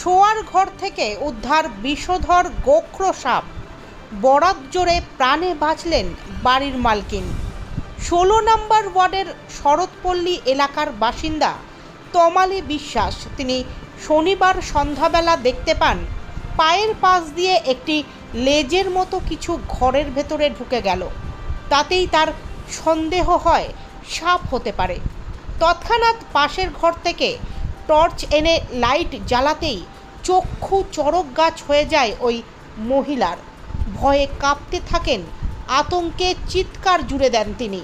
শোয়ার ঘর থেকে উদ্ধার বিষধর গোখ্র সাপ। বরাত জোরে প্রাণে বাঁচলেন বাড়ির মালকিন। ষোলো নম্বর ওয়ার্ডের শরৎপল্লী এলাকার বাসিন্দা তমালি বিশ্বাস। তিনি শনিবার সন্ধ্যাবেলা দেখতে পান, পায়ের পাশ দিয়ে একটি লেজের মতো কিছু ঘরের ভেতরে ঢুকে গেল। তাতেই তার সন্দেহ হয়, সাপ হতে পারে। তৎক্ষণাৎ পাশের ঘর থেকে টর্চ এনে লাইট জ্বালাতেই চক্ষু চড়ক গাছ হয়ে যায় ওই মহিলার। ভয়ে কাঁপতে থাকেন, আতঙ্কে চিৎকার জুড়ে দেন তিনি।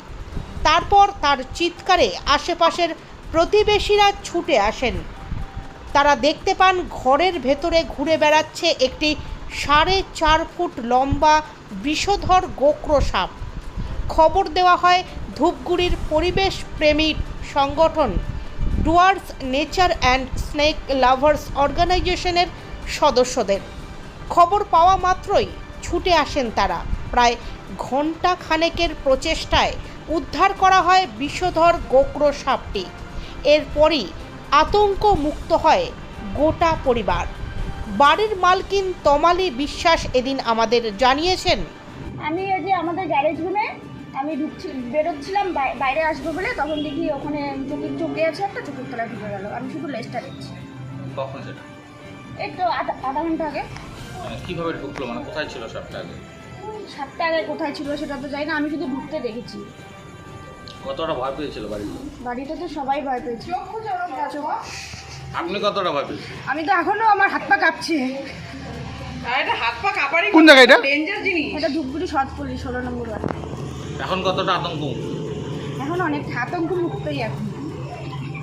তারপর তার চিৎকারে আশেপাশের প্রতিবেশীরা ছুটে আসেন। তারা দেখতে পান ঘরের ভেতরে ঘুরে বেড়াচ্ছে একটি সাড়ে চার ফুট লম্বা বিষধর গোক্র সাপ। খবর দেওয়া হয় ধূপগুড়ির পরিবেশ প্রেমী সংগঠন Dooars, nature and snake lovers অর্গানাইজেশনের সদস্যদের। খবর পাওয়া মাত্রই ছুটে আসেন তারা। প্রায় ঘণ্টা খানেকের প্রচেষ্টায় উদ্ধার করা হয় বিষধর গোক্র সাপটি। এরপরই আতঙ্ক মুক্ত হয় গোটা পরিবার। বাড়ির মালকিন তমালি বিশ্বাস এদিন আমাদের জানিয়েছেন, আমি যে আমাদের গ্যারেজ রুমে আমি ঢুকছি বেরোচ্ছিলাম বাইরে আসব বলে তখন দেখি ওখানে চোখের চোখে আছে একটা চোখের তলায় ঢুকে গেল। আমি শুধু লেজটা দেখছি কখন সেটা? এই তো আধা আধা ঘণ্টা আগে। মানে কীভাবে ঢুকলো? মানে কোথায় ছিল সাপটা আগে? সাতটা আগে কোথায় ছিল সেটা তো জানি না আমি শুধু ঢুকতে দেখেছি। কতটা ভয় পেয়েছিল বাড়িতে? বাড়িতে তো সবাই ভয় পেয়েছে। আপনি কতটা ভয় পেয়েছেন? আমি তো এখনও আমার হাত পা কাঁপছে। কোন জায়গা এটা? এটা ধূপগুড়ি শর্ট পড়লি ষোলো নম্বর ওয়ার্ড। এখন কতটা আতঙ্ক? এখন অনেক আতঙ্ক মুক্তই এখন।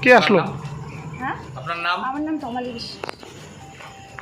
কে আসলো? হ্যাঁ আপনার নাম? আমার নাম তমালি বিশ্বাস।